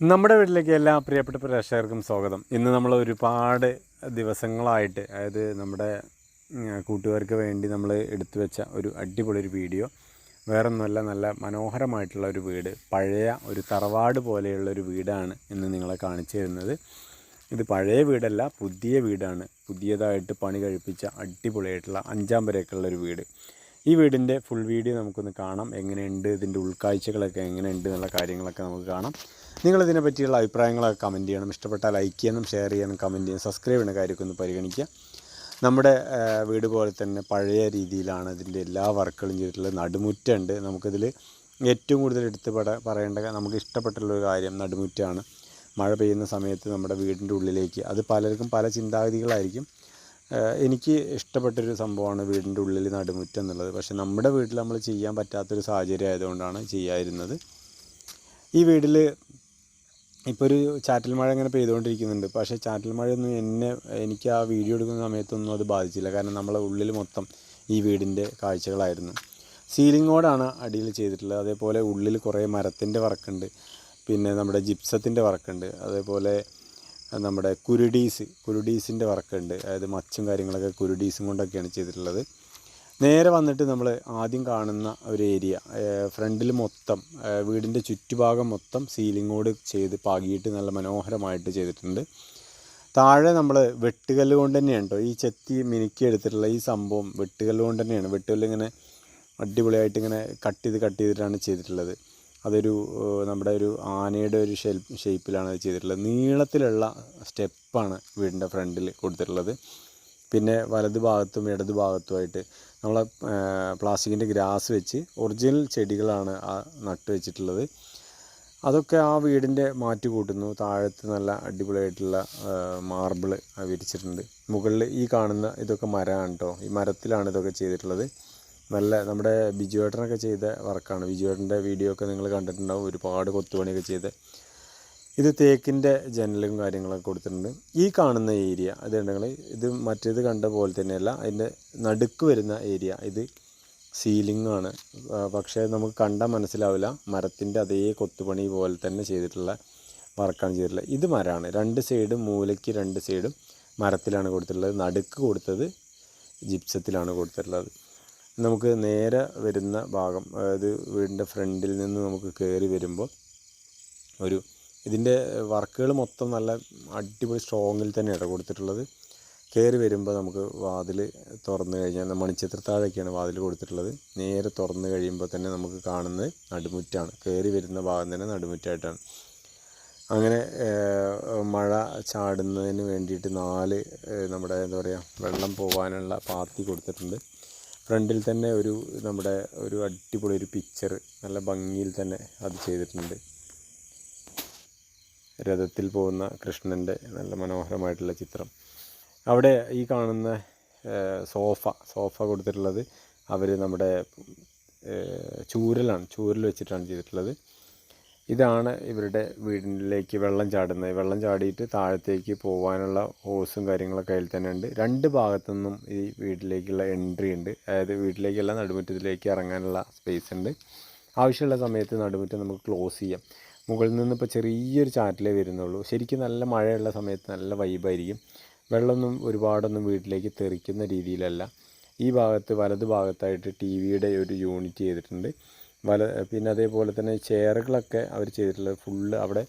നമ്മുടെ വീട്ടിലേക്ക് എല്ലാ പ്രിയപ്പെട്ട പ്രേക്ഷകർക്കും സ്വാഗതം. ഇന്ന് നമ്മൾ ഒരുപാട് ദിവസങ്ങളായിട്ട് അതായത് നമ്മുടെ കൂട്ടുകാർക്ക് വേണ്ടി നമ്മൾ എടുത്തു വെച്ച ഒരു അടിപൊളി ഒരു വീഡിയോ വേറൊന്നുമല്ല നല്ല മനോഹരമായിട്ടുള്ള ഒരു വീട് പഴയ ഒരു തറവാട് പോലെയുള്ള ഒരു വീടാണ് ഇന്ന് നിങ്ങളെ കാണിച്ചു തരുന്നത്. ഇത് പഴയ വീടല്ല പുതിയ വീടാണ്. പുതിയതായിട്ട് പണി കഴിപ്പിച്ച അടിപൊളിയായിട്ടുള്ള അഞ്ചാം വരെയൊക്കെയുള്ള ഒരു വീട്. ഈ വീടിന്റെ ഫുൾ വീഡിയോ നമുക്കൊന്ന് കാണാം. എങ്ങനെയുണ്ട് ഇതിന്റെ ഉൾക്കാഴ്ചകളൊക്കെ എങ്ങനെയുണ്ട് എന്നുള്ള കാര്യങ്ങളൊക്കെ നമുക്ക് കാണാം. നിങ്ങളിതിനെ പറ്റിയുള്ള അഭിപ്രായങ്ങളൊക്കെ കമന്റ് ചെയ്യണം. ഇഷ്ടപ്പെട്ടാൽ ലൈക്ക് ചെയ്യണം ഷെയർ ചെയ്യണം കമന്റ് ചെയ്യണം സബ്സ്ക്രൈബ് ചെയ്യുന്ന കാര്യമൊക്കെ ഒന്ന് പരിഗണിക്കുക. നമ്മുടെ വീട് പോലെ തന്നെ പഴയ രീതിയിലാണ് ഇതിന്റെ എല്ലാ വർക്കുകളും ചെയ്തിട്ടുള്ളത്. നടുമുറ്റുണ്ട് നമുക്കിതിൽ ഏറ്റവും കൂടുതൽ എടുത്ത് പട പറയേണ്ട നമുക്ക് ഇഷ്ടപ്പെട്ടുള്ളൊരു കാര്യം നടുമുറ്റാണ്. മഴ പെയ്യുന്ന സമയത്ത് നമ്മുടെ വീടിന്റെ ഉള്ളിലേക്ക് അത് പലർക്കും പല ചിന്താഗതികളായിരിക്കും. എനിക്ക് ഇഷ്ടപ്പെട്ടൊരു സംഭവമാണ് വീടിന്റെ ഉള്ളിൽ നടുമുറ്റം എന്നുള്ളത്. പക്ഷേ നമ്മുടെ വീട്ടിൽ നമ്മൾ ചെയ്യാൻ പറ്റാത്തൊരു സാഹചര്യം ആയതുകൊണ്ടാണ് ചെയ്യാതിരുന്നത്. ഈ വീട്ടിൽ ഇപ്പോൾ ഒരു ചാറ്റൽ മഴ ഇങ്ങനെ പെയ്തുകൊണ്ടിരിക്കുന്നുണ്ട്. പക്ഷേ ചാറ്റൽ മഴയൊന്നും എന്നെ എനിക്ക് ആ വീഡിയോ എടുക്കുന്ന സമയത്തൊന്നും അത് ബാധിച്ചില്ല. കാരണം നമ്മളെ ഉള്ളിൽ മൊത്തം ഈ വീടിന്റെ കാഴ്ചകളായിരുന്നു. സീലിങ്ങോടാണ് അടിയിൽ ചെയ്തിട്ടുള്ളത്. അതേപോലെ ഉള്ളിൽ കുറേ മരത്തിന്റെ വർക്കുണ്ട്. പിന്നെ നമ്മുടെ ജിപ്സത്തിന്റെ വർക്കുണ്ട്. അതേപോലെ നമ്മുടെ കുരുഡീസ് കുരുഡീസിന്റെ വർക്കുണ്ട്. അതായത് മച്ചും കാര്യങ്ങളൊക്കെ കുരുഡീസും കൊണ്ടൊക്കെയാണ് ചെയ്തിട്ടുള്ളത്. നേരെ വന്നിട്ട് നമ്മൾ ആദ്യം കാണുന്ന ഒരു ഏരിയ ഫ്രണ്ടിൽ മൊത്തം വീടിന്റെ ചുറ്റുഭാഗം മൊത്തം സീലിങ്ങോട് ചെയ്ത് പാകിയിട്ട് നല്ല മനോഹരമായിട്ട് ചെയ്തിട്ടുണ്ട്. താഴെ നമ്മൾ വെട്ടുകല്ല് കൊണ്ട് തന്നെയാണ് കേട്ടോ ഈ ചെത്തി മിനുക്കി എടുത്തിട്ടുള്ള ഈ സംഭവം വെട്ടുകല്ല് കൊണ്ട് തന്നെയാണ്. വെട്ടുകല്ല് ഇങ്ങനെ അടിപൊളിയായിട്ട് ഇങ്ങനെ കട്ട് ചെയ്ത് കട്ട് ചെയ്തിട്ടാണ് ചെയ്തിട്ടുള്ളത്. അതൊരു നമ്മുടെ ഒരു ആനയുടെ ഒരു ഷെൽ ഷേപ്പിലാണ് അത് ചെയ്തിട്ടുള്ളത്. നീളത്തിലുള്ള സ്റ്റെപ്പാണ് വീടിന്റെ ഫ്രണ്ടിൽ കൊടുത്തിട്ടുള്ളത്. പിന്നെ വലത് ഭാഗത്തും ഇടത് ഭാഗത്തുമായിട്ട് നമ്മൾ പ്ലാസ്റ്റിക്കിന്റെ ഗ്രാസ് വെച്ച് ഒറിജിനൽ ചെടികളാണ് നട്ട് വെച്ചിട്ടുള്ളത്. അതൊക്കെ ആ വീടിന്റെ മാറ്റി കൂട്ടുന്നു. താഴത്ത് നല്ല അടിപൊളിയായിട്ടുള്ള മാർബിൾ വിരിച്ചിട്ടുണ്ട്. മുകളിൽ ഈ കാണുന്ന ഇതൊക്കെ മരമാണ് കേട്ടോ ഈ മരത്തിലാണ് ഇതൊക്കെ ചെയ്തിട്ടുള്ളത്. നല്ല നമ്മുടെ ബിജുവേട്ടനൊക്കെ ചെയ്ത വർക്കാണ് ബിജുവേട്ടന്റെ വീഡിയോ ഒക്കെ നിങ്ങൾ കണ്ടിട്ടുണ്ടാവും. ഒരുപാട് കൊത്തുപണിയൊക്കെ ചെയ്ത് ഇത് തേക്കിന്റെ ജനലും കാര്യങ്ങളൊക്കെ കൊടുത്തിട്ടുണ്ട്. ഈ കാണുന്ന ഏരിയ അത് ഉണ്ടെങ്കിൽ ഇത് മറ്റേത് കണ്ട പോലെ തന്നെയല്ല അതിന്റെ നടുക്ക് വരുന്ന ഏരിയ. ഇത് സീലിംഗ് ആണ് പക്ഷേ നമുക്ക് കണ്ടാൽ മനസ്സിലാവില്ല. മരത്തിന്റെ അതേ കൊത്തുപണി പോലെ തന്നെ ചെയ്തിട്ടുള്ള വർക്കാണ് ചെയ്തിട്ടുള്ളത്. ഇത് മരമാണ്. രണ്ട് സൈഡും മൂലയ്ക്ക് രണ്ട് സൈഡും മരത്തിലാണ് കൊടുത്തിട്ടുള്ളത്. നടുക്ക് കൊടുത്തത് ജിപ്സത്തിലാണ് കൊടുത്തിട്ടുള്ളത്. നമുക്ക് നേരെ വരുന്ന ഭാഗം അതായത് വീടിന്റെ ഫ്രണ്ടിൽ നിന്ന് നമുക്ക് കയറി വരുമ്പോൾ ഒരു ഇതിന്റെ വർക്കുകൾ മൊത്തം നല്ല അടിപൊളി സ്ട്രോങ്ങിൽ തന്നെയാണ് കൊടുത്തിട്ടുള്ളത്. കയറി വരുമ്പോൾ നമുക്ക് വാതിൽ തുറന്നു കഴിഞ്ഞാൽ മണിച്ചിത്രത്താഴൊക്കെയാണ് വാതിൽ കൊടുത്തിട്ടുള്ളത്. നേരെ തുറന്നു കഴിയുമ്പോൾ തന്നെ നമുക്ക് കാണുന്നത് നടുമുറ്റാണ്. കയറി വരുന്ന ഭാഗം തന്നെ നടുമുറ്റായിട്ടാണ്. അങ്ങനെ മഴ ചാടുന്നതിന് വേണ്ടിയിട്ട് നാല് നമ്മുടെ എന്താ പറയുക വെള്ളം പോകാനുള്ള പാത്തി കൊടുത്തിട്ടുണ്ട്. ഫ്രണ്ടിൽ തന്നെ ഒരു നമ്മുടെ ഒരു അടിപൊളി ഒരു പിക്ചർ നല്ല ഭംഗിയിൽ തന്നെ അത് ചെയ്തിട്ടുണ്ട്. രഥത്തിൽ പോകുന്ന കൃഷ്ണന്റെ നല്ല മനോഹരമായിട്ടുള്ള ചിത്രം. അവിടെ ഈ കാണുന്ന സോഫ സോഫ കൊടുത്തിട്ടുള്ളത് അവർ നമ്മുടെ ചൂരലാണ് ചൂരൽ വെച്ചിട്ടാണ് ചെയ്തിട്ടുള്ളത്. ഇതാണ് ഇവരുടെ വീടിലേക്ക് വെള്ളം ചാടുന്നത്. വെള്ളം ചാടിയിട്ട് താഴത്തേക്ക് പോകാനുള്ള ഹോസും കാര്യങ്ങളൊക്കെ അതിൽ തന്നെ ഉണ്ട്. രണ്ട് ഭാഗത്തു നിന്നും ഈ വീട്ടിലേക്കുള്ള എൻട്രി ഉണ്ട്. അതായത് വീട്ടിലേക്കല്ല നടുമുറ്റത്തിലേക്ക് ഇറങ്ങാനുള്ള സ്പേസ് ഉണ്ട്. ആവശ്യമുള്ള സമയത്ത് നടുമുറ്റം നമുക്ക് ക്ലോസ് ചെയ്യാം. മുകളിൽ നിന്ന് ഇപ്പോൾ ചെറിയൊരു ചാറ്റിലേ വരുന്നുള്ളൂ. ശരിക്കും നല്ല മഴയുള്ള സമയത്ത് നല്ല വൈബായിരിക്കും. വെള്ളമൊന്നും ഒരുപാടൊന്നും വീട്ടിലേക്ക് തെറിക്കുന്ന രീതിയിലല്ല. ഈ ഭാഗത്ത് വലത് ഭാഗത്തായിട്ട് ടി വിയുടെ ഒരു യൂണിറ്റ് ചെയ്തിട്ടുണ്ട്. വല പിന്നെ അതേപോലെ തന്നെ ചെയറുകളൊക്കെ അവർ ചെയ്തിട്ടുള്ളത് ഫുള്ള് അവിടെ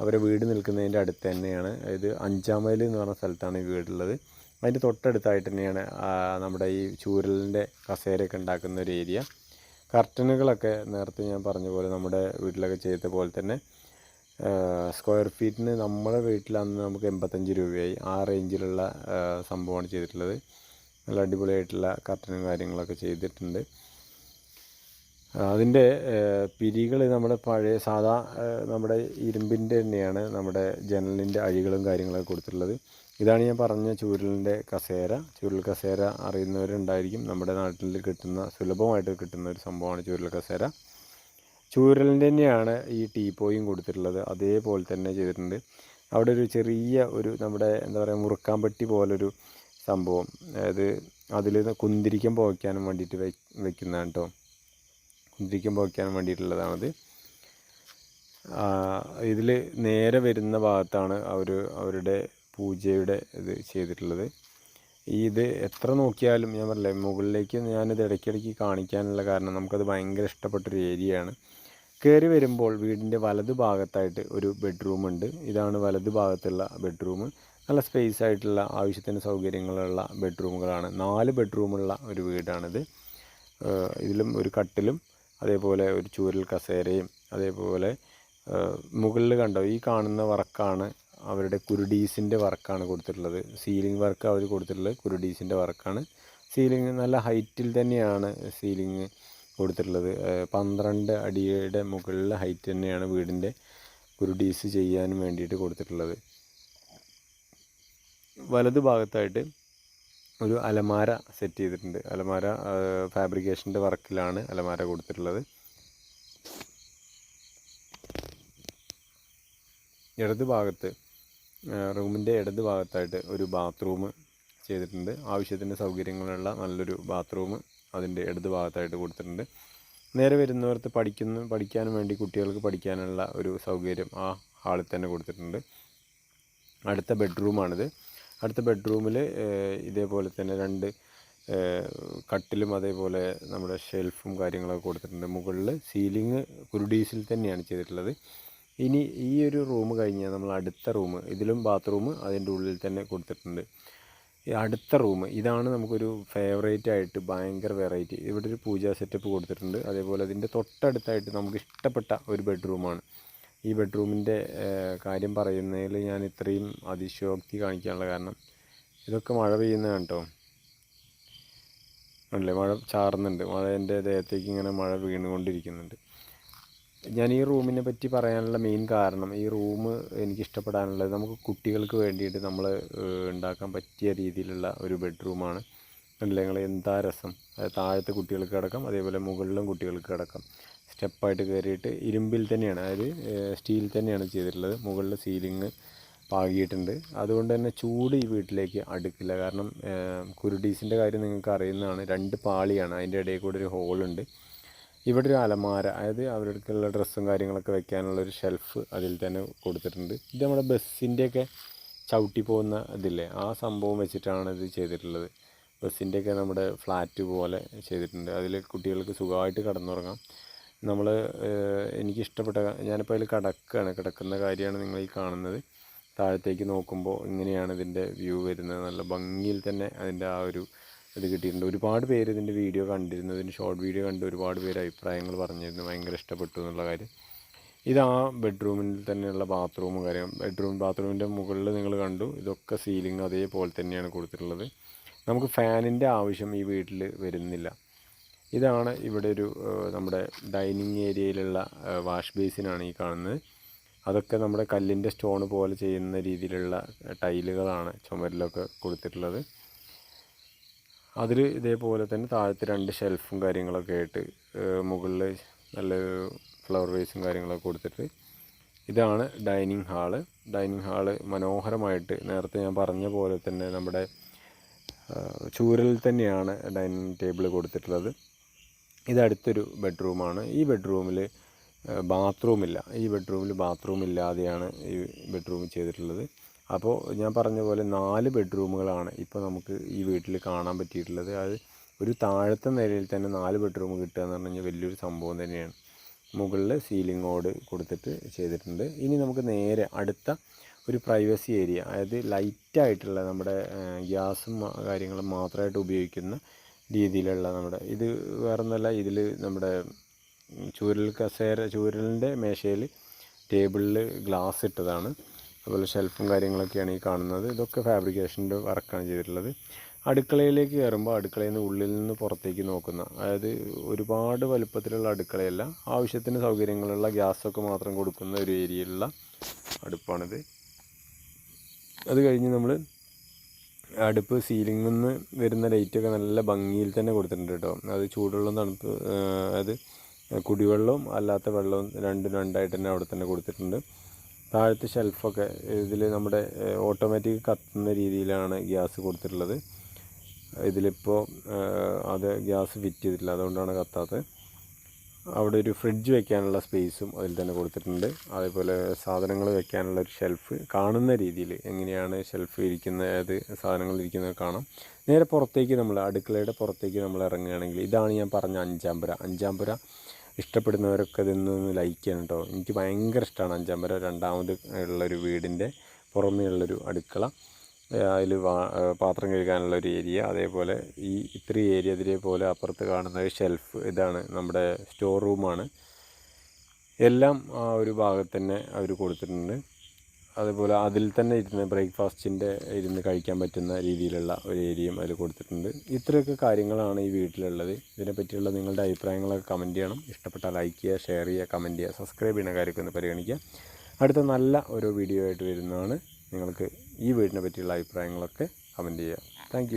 അവരെ വീട് നിൽക്കുന്നതിന്റെ അടുത്ത് തന്നെയാണ്. ഇത് അഞ്ചാം മൈൽ എന്ന് പറഞ്ഞ സ്ഥലത്താണ് ഈ വീടുള്ളത്. അതിന്റെ തൊട്ടടുത്തായിട്ട് തന്നെയാണ് നമ്മുടെ ഈ ചൂരലിന്റെ കസേരയൊക്കെ ഉണ്ടാക്കുന്ന ഒരു ഏരിയ. കർട്ടനുകളൊക്കെ നേരത്തെ ഞാൻ പറഞ്ഞ പോലെ നമ്മുടെ വീട്ടിലൊക്കെ ചെയ്ത പോലെ തന്നെ സ്ക്വയർ ഫീറ്റിന് നമ്മുടെ വീട്ടിൽ അന്ന് നമുക്ക് എൺപത്തഞ്ച് രൂപയായി. ആ റേഞ്ചിലുള്ള സംഭവമാണ് ചെയ്തിട്ടുള്ളത്. നല്ല അടിപൊളിയായിട്ടുള്ള കർട്ടനും കാര്യങ്ങളൊക്കെ ചെയ്തിട്ടുണ്ട്. അതിന്റെ പിരികൾ നമ്മുടെ പഴയ സാധാ നമ്മുടെ ഇരുമ്പിന്റെ തന്നെയാണ് നമ്മുടെ ജനലിന്റെ അഴികളും കാര്യങ്ങളൊക്കെ കൊടുത്തിട്ടുള്ളത്. ഇതാണ് ഞാൻ പറഞ്ഞ ചൂരലിന്റെ കസേര. ചൂരൽ കസേര അറിയുന്നവരുണ്ടായിരിക്കും. നമ്മുടെ നാട്ടിൽ കിട്ടുന്ന സുലഭമായിട്ട് കിട്ടുന്ന ഒരു സംഭവമാണ് ചൂരൽ കസേര. ചൂരലിന്റെ തന്നെയാണ് ഈ ടീപ്പോയും കൊടുത്തിട്ടുള്ളത്. അതേപോലെ തന്നെ ചെയ്തിട്ടുണ്ട്. അവിടെ ഒരു ചെറിയ ഒരു നമ്മുടെ എന്താ പറയുക മുറുക്കാൻ പെട്ടി പോലൊരു സംഭവം. അതായത് അതിൽ കുന്തിരിക്കം പോയ്ക്കാനും വേണ്ടിയിട്ട് വെക്കുന്നതാണ് കേട്ടോ കുന്തിരിക്കം പോയ്ക്കാനും വേണ്ടിയിട്ടുള്ളതാണത്. ഇതിൽ നേരെ വരുന്ന ഭാഗത്താണ് അവർ അവരുടെ പൂജയുടെ ഇത് ചെയ്തിട്ടുള്ളത്. ഈ ഇത് എത്ര നോക്കിയാലും ഞാൻ പറഞ്ഞില്ലേ മുകളിലേക്ക് ഞാനിത് ഇടയ്ക്കിടയ്ക്ക് കാണിക്കാനുള്ള കാരണം നമുക്കത് ഭയങ്കര ഇഷ്ടപ്പെട്ടൊരു ഏരിയയാണ്. കയറി വരുമ്പോൾ വീടിന്റെ വലതു ഭാഗത്തായിട്ട് ഒരു ബെഡ്റൂം ഉണ്ട്. ഇതാണ് വലത് ഭാഗത്തുള്ള ബെഡ്റൂം. നല്ല സ്പേസ് ആയിട്ടുള്ള ആവശ്യത്തിന് സൗകര്യങ്ങളുള്ള ബെഡ്റൂമുകളാണ്. നാല് ബെഡ്റൂമുള്ള ഒരു വീടാണിത്. ഇതിലും ഒരു കട്ടിലും അതേപോലെ ഒരു ചൂരൽ കസേരയും അതേപോലെ മുകളിൽ കണ്ടോ ഈ കാണുന്ന വർക്കാണ് അവരുടെ കുരുഡീസിന്റെ വർക്കാണ് കൊടുത്തിട്ടുള്ളത്. സീലിംഗ് വർക്ക് അവർ കൊടുത്തിട്ടുള്ളത് കുരുഡീസിന്റെ വർക്കാണ്. സീലിംഗ് നല്ല ഹൈറ്റിൽ തന്നെയാണ് സീലിംഗ് കൊടുത്തിട്ടുള്ളത്. പന്ത്രണ്ട് അടിയുടെ മുകളിലെ ഹൈറ്റ് തന്നെയാണ് വീടിന്റെ കുരുഡീസ് ചെയ്യാനും വേണ്ടിയിട്ട് കൊടുത്തിട്ടുള്ളത്. വലതു ഭാഗത്തായിട്ട് ഒരു അലമാര സെറ്റ് ചെയ്തിട്ടുണ്ട്. അലമാര ഫാബ്രിക്കേഷന്റെ വർക്കിലാണ് അലമാര കൊടുത്തിട്ടുള്ളത്. ഇടത് ഭാഗത്ത് റൂമിന്റെ ഇടത് ഭാഗത്തായിട്ട് ഒരു ബാത്റൂം ചെയ്തിട്ടുണ്ട്. ആവശ്യത്തിന് സൗകര്യങ്ങളുള്ള നല്ലൊരു ബാത്റൂം അതിന്റെ ഇടത് ഭാഗത്തായിട്ട് കൊടുത്തിട്ടുണ്ട്. നേരെ വരുന്നവർക്ക് പഠിക്കുന്ന പഠിക്കാനും വേണ്ടി കുട്ടികൾക്ക് പഠിക്കാനുള്ള ഒരു സൗകര്യം ആ ഹാളിൽ തന്നെ കൊടുത്തിട്ടുണ്ട്. അടുത്ത ബെഡ്റൂമാണിത്. അടുത്ത ബെഡ്റൂമിൽ ഇതേപോലെ തന്നെ രണ്ട് കട്ടിലും അതേപോലെ നമ്മുടെ ഷെൽഫും കാര്യങ്ങളൊക്കെ കൊടുത്തിട്ടുണ്ട്. മുകളിൽ സീലിംഗ് കുരുഡീസിൽ തന്നെയാണ് ചെയ്തിട്ടുള്ളത്. ഇനി ഈ ഒരു റൂം കഴിഞ്ഞാൽ നമ്മൾ അടുത്ത റൂം ഇതിലും ബാത്റൂം അതിന്റെ ഉള്ളിൽ തന്നെ കൊടുത്തിട്ടുണ്ട്. അടുത്ത റൂം ഇതാണ് നമുക്കൊരു ഫേവറേറ്റ് ആയിട്ട് ഭയങ്കര വെറൈറ്റി ഇവിടെ ഒരു പൂജാ സെറ്റപ്പ് കൊടുത്തിട്ടുണ്ട്. അതേപോലെ അതിന്റെ തൊട്ടടുത്തായിട്ട് നമുക്ക് ഇഷ്ടപ്പെട്ട ഒരു ബെഡ്റൂമാണ് ഈ ബെഡ്റൂമിന്റെ കാര്യം പറയുന്നതിൽ ഞാൻ ഇത്രയും അതിശോക്തി കാണിക്കാനുള്ള കാരണം ഇതൊക്കെ മഴ പെയ്യുന്നതാണ് കേട്ടോ. അല്ലേ? മഴ ചാറുന്നുണ്ട്. മഴ എന്റെ ദേഹത്തേക്ക് ഇങ്ങനെ മഴ വീണുകൊണ്ടിരിക്കുന്നുണ്ട്. ഞാൻ ഈ റൂമിനെ പറ്റി പറയാനുള്ള മെയിൻ കാരണം ഈ റൂം എനിക്ക് ഇഷ്ടപ്പെടാനുള്ളത് നമുക്ക് കുട്ടികൾക്ക് വേണ്ടിയിട്ട് നമ്മൾ ഉണ്ടാക്കാൻ പറ്റിയ രീതിയിലുള്ള ഒരു ബെഡ്റൂമാണ് അല്ലെങ്കിൽ എന്താ രസം? അതായത് താഴത്തെ കുട്ടികൾക്ക് കിടക്കാം അതേപോലെ മുകളിലും കുട്ടികൾക്ക് കിടക്കാം. സ്റ്റെപ്പായിട്ട് കയറിയിട്ട് ഇരുമ്പിൽ തന്നെയാണ് അതായത് സ്റ്റീൽ തന്നെയാണ് ചെയ്തിട്ടുള്ളത്. മുകളിൽ സീലിംഗ് പാകിയിട്ടുണ്ട്. അതുകൊണ്ട് തന്നെ ചൂട് ഈ വീട്ടിലേക്ക് അടുക്കില്ല. കാരണം കുരുടീസിന്റെ കാര്യം നിങ്ങൾക്ക് അറിയുന്നതാണ് രണ്ട് പാളിയാണ്. അതിന്റെ ഇടയിൽ കൂടെ ഒരു ഹോളുണ്ട് ഇവിടെ ഒരു അലമാര അതായത് അവരുടെക്കുള്ള ഡ്രസ്സും കാര്യങ്ങളൊക്കെ വെക്കാനുള്ള ഒരു ഷെൽഫ് അതിൽ തന്നെ കൊടുത്തിട്ടുണ്ട്. ഇത് നമ്മുടെ ബസ്സിന്റെയൊക്കെ ചവിട്ടി പോകുന്ന ഇതില്ലേ? ആ സംഭവം വെച്ചിട്ടാണ് ഇത് ചെയ്തിട്ടുള്ളത്. ബസ്സിന്റെയൊക്കെ നമ്മുടെ ഫ്ലാറ്റ് പോലെ ചെയ്തിട്ടുണ്ട്. അതിൽ കുട്ടികൾക്ക് സുഖമായിട്ട് കടന്നുറങ്ങാം. നമ്മൾ എനിക്കിഷ്ടപ്പെട്ട ഞാനിപ്പോൾ അതിൽ കിടക്കുകയാണ് കിടക്കുന്ന കാര്യമാണ് നിങ്ങൾ ഈ കാണുന്നത്. താഴത്തേക്ക് നോക്കുമ്പോൾ ഇങ്ങനെയാണ് ഇതിന്റെ വ്യൂ വരുന്നത്. നല്ല ഭംഗിയിൽ തന്നെ അതിന്റെ ആ ഒരു ഇത് കിട്ടിയിട്ടുണ്ട്. ഒരുപാട് പേര് ഇതിന്റെ വീഡിയോ കണ്ടിരുന്നു ഇതിന്റെ ഷോർട്ട് വീഡിയോ കണ്ട് ഒരുപാട് പേര് അഭിപ്രായങ്ങൾ പറഞ്ഞിരുന്നു. ഭയങ്കര ഇഷ്ടപ്പെട്ടു എന്നുള്ള കാര്യം. ഇത് ആ ബെഡ്റൂമിൽ തന്നെയുള്ള ബാത്റൂമും കാര്യം ബെഡ്റൂം ബാത്റൂമിന്റെ മുകളിൽ നിങ്ങൾ കണ്ടു. ഇതൊക്കെ സീലിംഗ് അതേപോലെ തന്നെയാണ് കൊടുത്തിട്ടുള്ളത്. നമുക്ക് ഫാനിന്റെ ആവശ്യം ഈ വീട്ടിൽ വരുന്നില്ല. ഇതാണ് ഇവിടെ ഒരു നമ്മുടെ ഡൈനിങ് ഏരിയയിലുള്ള വാഷ് ബേസിനാണ് ഈ കാണുന്നത്. അതൊക്കെ നമ്മുടെ കല്ലിന്റെ സ്റ്റോൺ പോലെ ചെയ്യുന്ന രീതിയിലുള്ള ടൈലുകളാണ് ചുമരിലൊക്കെ കൊടുത്തിട്ടുള്ളത്. അതിൽ ഇതേപോലെ തന്നെ താഴത്തെ രണ്ട് ഷെൽഫും കാര്യങ്ങളൊക്കെ ആയിട്ട് മുകളിൽ നല്ല ഫ്ലവർ വേസും കാര്യങ്ങളൊക്കെ കൊടുത്തിട്ട് ഇതാണ് ഡൈനിങ് ഹാൾ ഡൈനിങ് ഹാൾ മനോഹരമായിട്ട് നേരത്തെ ഞാൻ പറഞ്ഞ പോലെ തന്നെ നമ്മുടെ ചൂരൽ തന്നെയാണ് ഡൈനിങ് ടേബിൾ കൊടുത്തിട്ടുള്ളത്. ഇതടുത്തൊരു ബെഡ്റൂമാണ് ഈ ബെഡ്റൂമിൽ ബാത്റൂമില്ല ഈ ബെഡ്റൂമിൽ ബാത്റൂം ഇല്ലാതെയാണ് ഈ ബെഡ്റൂം ചെയ്തിട്ടുള്ളത്. അപ്പോൾ ഞാൻ പറഞ്ഞ പോലെ നാല് ബെഡ്റൂമുകളാണ് ഇപ്പോൾ നമുക്ക് ഈ വീട്ടിൽ കാണാൻ പറ്റിയിട്ടുള്ളത്. അത് ഒരു താഴത്തെ നിലയിൽ തന്നെ നാല് ബെഡ്റൂം കിട്ടുക എന്ന് പറഞ്ഞു കഴിഞ്ഞാൽ വലിയൊരു സംഭവം തന്നെയാണ്. മുകളിൽ സീലിങ്ങോട് കൊടുത്തിട്ട് ചെയ്തിട്ടുണ്ട്. ഇനി നമുക്ക് നേരെ അടുത്ത ഒരു പ്രൈവസി ഏരിയ അതായത് ലൈറ്റായിട്ടുള്ള നമ്മുടെ ഗ്യാസും കാര്യങ്ങളും മാത്രമായിട്ട് ഉപയോഗിക്കുന്ന രീതിയിലുള്ള നമ്മുടെ ഇത് വേറൊന്നുമല്ല ഇതിൽ നമ്മുടെ ചൂരൽ കസേര ചൂരലിന്റെ മേശയിൽ ടേബിളിൽ ഗ്ലാസ് ഇട്ടതാണ്. അതുപോലെ ഷെൽഫും കാര്യങ്ങളൊക്കെയാണ് ഈ കാണുന്നത്. ഇതൊക്കെ ഫാബ്രിക്കേഷന്റെ വർക്കാണ് ചെയ്തിട്ടുള്ളത്. അടുക്കളയിലേക്ക് കയറുമ്പോൾ അടുക്കളയിൽ നിന്ന് ഉള്ളിൽ നിന്ന് പുറത്തേക്ക് നോക്കുന്ന അതായത് ഒരുപാട് വലുപ്പത്തിലുള്ള അടുക്കളയല്ല ആവശ്യത്തിന് സൗകര്യങ്ങളുള്ള ഗ്യാസൊക്കെ മാത്രം കൊടുക്കുന്ന ഒരു ഏരിയയിലുള്ള അടുപ്പാണിത്. അത് കഴിഞ്ഞ് നമ്മൾ അടുപ്പ് സീലിംഗിൽ നിന്ന് വരുന്ന ലൈറ്റൊക്കെ നല്ല ഭംഗിയിൽ തന്നെ കൊടുത്തിട്ടുണ്ട് കേട്ടോ. അത് ചൂടുവെള്ളം തണുപ്പ് അതായത് കുടിവെള്ളവും അല്ലാത്ത വെള്ളവും രണ്ടും രണ്ടായിട്ട് തന്നെ അവിടെ തന്നെ കൊടുത്തിട്ടുണ്ട്. താഴത്തെ ഷെൽഫൊക്കെ ഇതിൽ നമ്മുടെ ഓട്ടോമാറ്റിക് കത്തുന്ന രീതിയിലാണ് ഗ്യാസ് കൊടുത്തിട്ടുള്ളത്. ഇതിലിപ്പോൾ അത് ഗ്യാസ് ഫിറ്റ് ചെയ്തിട്ടില്ല അതുകൊണ്ടാണ് കത്താത്തത്. അവിടെ ഒരു ഫ്രിഡ്ജ് വെക്കാനുള്ള സ്പേസും അതിൽ തന്നെ കൊടുത്തിട്ടുണ്ട്. അതേപോലെ സാധനങ്ങൾ വെക്കാനുള്ള ഒരു ഷെൽഫ് കാണുന്ന രീതിയിൽ എങ്ങനെയാണ് ഷെൽഫ് ഇരിക്കുന്ന ഏത് സാധനങ്ങൾ ഇരിക്കുന്നത് കാണാം. നേരെ പുറത്തേക്ക് നമ്മൾ അടുക്കളയുടെ പുറത്തേക്ക് നമ്മൾ ഇറങ്ങുകയാണെങ്കിൽ ഇതാണ് ഞാൻ പറഞ്ഞ അഞ്ചാംപുര അഞ്ചാമ്പുര ഇഷ്ടപ്പെടുന്നവരൊക്കെ ഇതൊന്ന് ലൈക്ക് ചെയ്യണം കേട്ടോ എനിക്ക് ഭയങ്കര ഇഷ്ടമാണ് അഞ്ചാമ്പര രണ്ടാമത് ഉള്ളൊരു വീടിന്റെ പുറമേ ഉള്ളൊരു അടുക്കള അതിൽ പാത്രം കഴുകാനുള്ള ഒരു ഏരിയ അതേപോലെ ഈ ഇത്രയും ഏരിയ ഇതേപോലെ അപ്പുറത്ത് കാണുന്ന ഷെൽഫ് ഇതാണ് നമ്മുടെ സ്റ്റോർ റൂമാണ് എല്ലാം ആ ഒരു ഭാഗത്ത് തന്നെ അവർ കൊടുത്തിട്ടുണ്ട്. അതുപോലെ അതിൽ തന്നെ ഇരുന്ന് ബ്രേക്ക്ഫാസ്റ്റിന്റെ ഇരുന്ന് കഴിക്കാൻ പറ്റുന്ന രീതിയിലുള്ള ഒരു ഏരിയയും അതിൽ കൊടുത്തിട്ടുണ്ട്. ഇത്രയൊക്കെ കാര്യങ്ങളാണ് ഈ വീട്ടിലുള്ളത്. ഇതിനെപ്പറ്റിയുള്ള നിങ്ങളുടെ അഭിപ്രായങ്ങളൊക്കെ കമന്റ് ചെയ്യണം. ഇഷ്ടപ്പെട്ടാൽ ലൈക്ക് ചെയ്യുക ഷെയർ ചെയ്യുക കമന്റ് ചെയ്യുക സബ്സ്ക്രൈബ് ചെയ്യുന്ന കാര്യമൊക്കെ ഒന്ന് പരിഗണിക്കുക. അടുത്ത നല്ല ഒരു വീഡിയോ ആയിട്ട് വരുന്നതാണ്. നിങ്ങൾക്ക് ഈ വീടിനെ പറ്റിയുള്ള അഭിപ്രായങ്ങളൊക്കെ കമന്റ് ചെയ്യുക. താങ്ക്